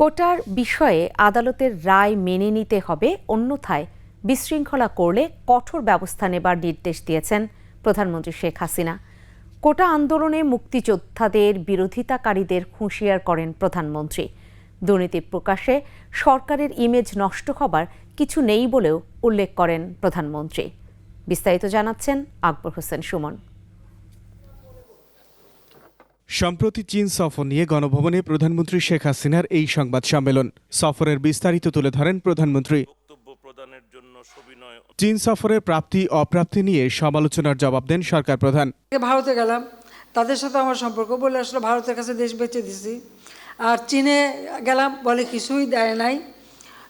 কোটার বিষয়ে আদালতের রায় মেনে নিতে হবে, অন্যথায় বিশৃঙ্খলা করলে কঠোর ব্যবস্থা নেবার নির্দেশ দিয়েছেন প্রধানমন্ত্রী শেখ হাসিনা। কোটা আন্দোলনে মুক্তিযোদ্ধাদের বিরোধিতাকারীদের হুঁশিয়ার করেন প্রধানমন্ত্রী। দুর্নীতি প্রকাশে সরকারের ইমেজ নষ্ট হবার কিছু নেই বলেও উল্লেখ করেন প্রধানমন্ত্রী। বিস্তারিত জানাচ্ছেন আকবর হোসেন সুমন। সম্প্রতি চীন সফর নিয়ে গণভবনে প্রধানমন্ত্রী শেখ হাসিনার এই সংবাদ সম্মেলন। সফরের বিস্তারিত তুলে ধরেন প্রধানমন্ত্রী। প্রদানের জন্য সবিনয় চীন সফরের প্রাপ্তি অপ্রাপ্তি নিয়ে সমালোচনার জবাব দেন সরকার প্রধান। ভারতে গেলাম। তাদের সাথে আমার সম্পর্ক বলে আসলে ভারতের কাছে দেশ বেঁচে দিছি। আর চীনে গেলাম বলে কিছুই দেয় নাই।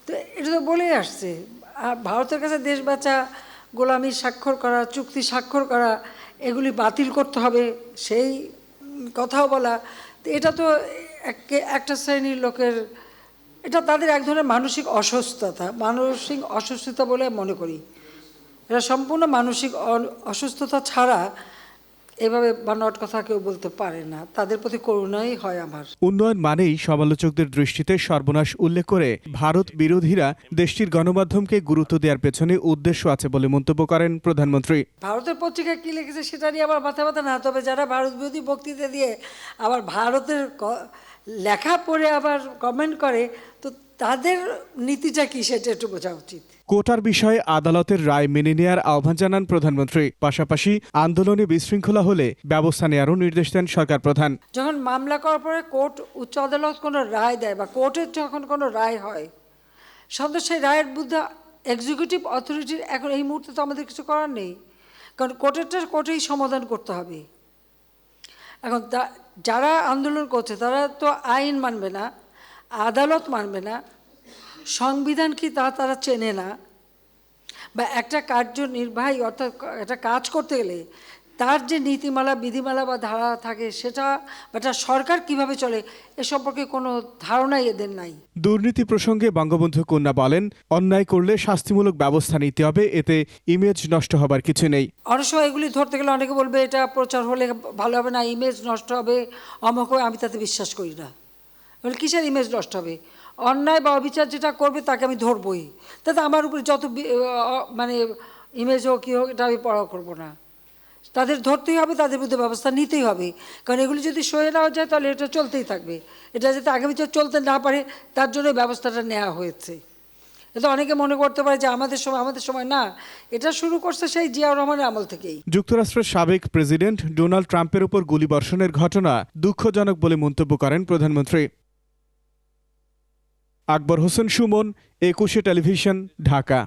তো এটা তো বলেই আসছে। আর ভারতের কাছে দেশ বেচা গোলামি স্বাক্ষর করা চুক্তি স্বাক্ষর করা এগুলি বাতিল করতে হবে সেই কথাও বলা এটা তো এক- একটা শ্রেণির লোকের, এটা তাদের এক ধরনের মানসিক অসুস্থতা মানসিক অসুস্থতা বলে মনে করি। এটা সম্পূর্ণ মানসিক অসুস্থতা ছাড়া এভাবে বানোয়াট কথা কেউ বলতে পারে না। তাদের প্রতি করুণাই হয় আমার। উন্নয়ন মানেই সমালোচকদের দৃষ্টিতে সর্বনাশ উল্লেখ করে ভারত বিরোধীরা দেশটির গণমাধ্যমকে গুরুত্ব দেওয়ার পেছনে উদ্দেশ্য আছে বলে মন্তব্য করেন প্রধানমন্ত্রী। ভারতের পত্রিকায় কী লিখেছে সেটা নিয়ে আবার মাথা ব্যথা না তবে যারা ভারত বিরোধী বক্তৃতা দিয়ে আবার ভারতের লেখা পড়ে আবার কমেন্ট করে তো তাদের নীতিটা কি সেটা একটু বোঝা উচিত। কোটার বিষয়ে আদালতের রায় মেনে নেয়ার আহ্বান জানান প্রধানমন্ত্রী। পাশাপাশি আন্দোলনে বিশৃঙ্খলা হলে ব্যবস্থা নেয়ারও নির্দেশ দেন সরকার প্রধান। যখন মামলা করার পরে কোর্ট উচ্চ আদালত কোনো রায় দেয় বা কোর্টের যখন কোনো রায় হয় সাধারণত সেই রায়ের বুদ্ধা এক্সিকিউটিভ অথরিটির এখন এই মুহূর্তে তো আমাদের কিছু করার নেই। কারণ কোর্টেরটা কোর্টেই সমাধান করতে হবে। এখন যারা আন্দোলন করছে তারা তো আইন মানবে না। আদালত মানবে না সংবিধান কি তা তারা চেনে না বা একটা কার্যনির্বাহী অর্থাৎ একটা কাজ করতে গেলে তার যে নীতিমালা বিধিমালা বা ধারা থাকে সেটা বা সরকার কীভাবে চলে এ সম্পর্কে কোনো ধারণাই এদের নাই। দুর্নীতি প্রসঙ্গে বঙ্গবন্ধু কন্যা বলেন অন্যায় করলে শাস্তিমূলক ব্যবস্থা নিতে হবে এতে ইমেজ নষ্ট হবার কিছু নেই। অনেক সময় এগুলি ধরতে গেলে অনেকে বলবে এটা প্রচার হলে ভালো হবে না ইমেজ নষ্ট হবে অমক আমি তাতে বিশ্বাস করি না। বলে, কিসের ইমেজ নষ্ট হবে? অন্যায় বা অবিচার যেটা করবে তাকে আমি ধরবই। তাতে আমার উপরে যত মানে ইমেজ হোক, কী হোক, এটা আমি পড়া করব না। তাদের ধরতেই হবে, তাদের বিরুদ্ধে ব্যবস্থা নিতেই হবে। কারণ এগুলি যদি সয়ে নেওয়া যায়, তাহলে এটা চলতেই থাকবে। এটা যাতে আগামীতে চলতে না পারে, তার জন্য ব্যবস্থাটা নেওয়া হয়েছে। এটা অনেকে মনে করতে পারে যে আমাদের সময় আমাদের সময় না। এটা শুরু করছে সেই জিয়াউর রহমানের আমল থেকেই। যুক্তরাষ্ট্রের সাবেক প্রেসিডেন্ট ডোনাল্ড ট্রাম্পের উপর গুলিবর্ষণের ঘটনা দুঃখজনক বলে মন্তব্য করেন প্রধানমন্ত্রী। আকবর হোসেন সুমন একুশে টেলিভিশন ঢাকা।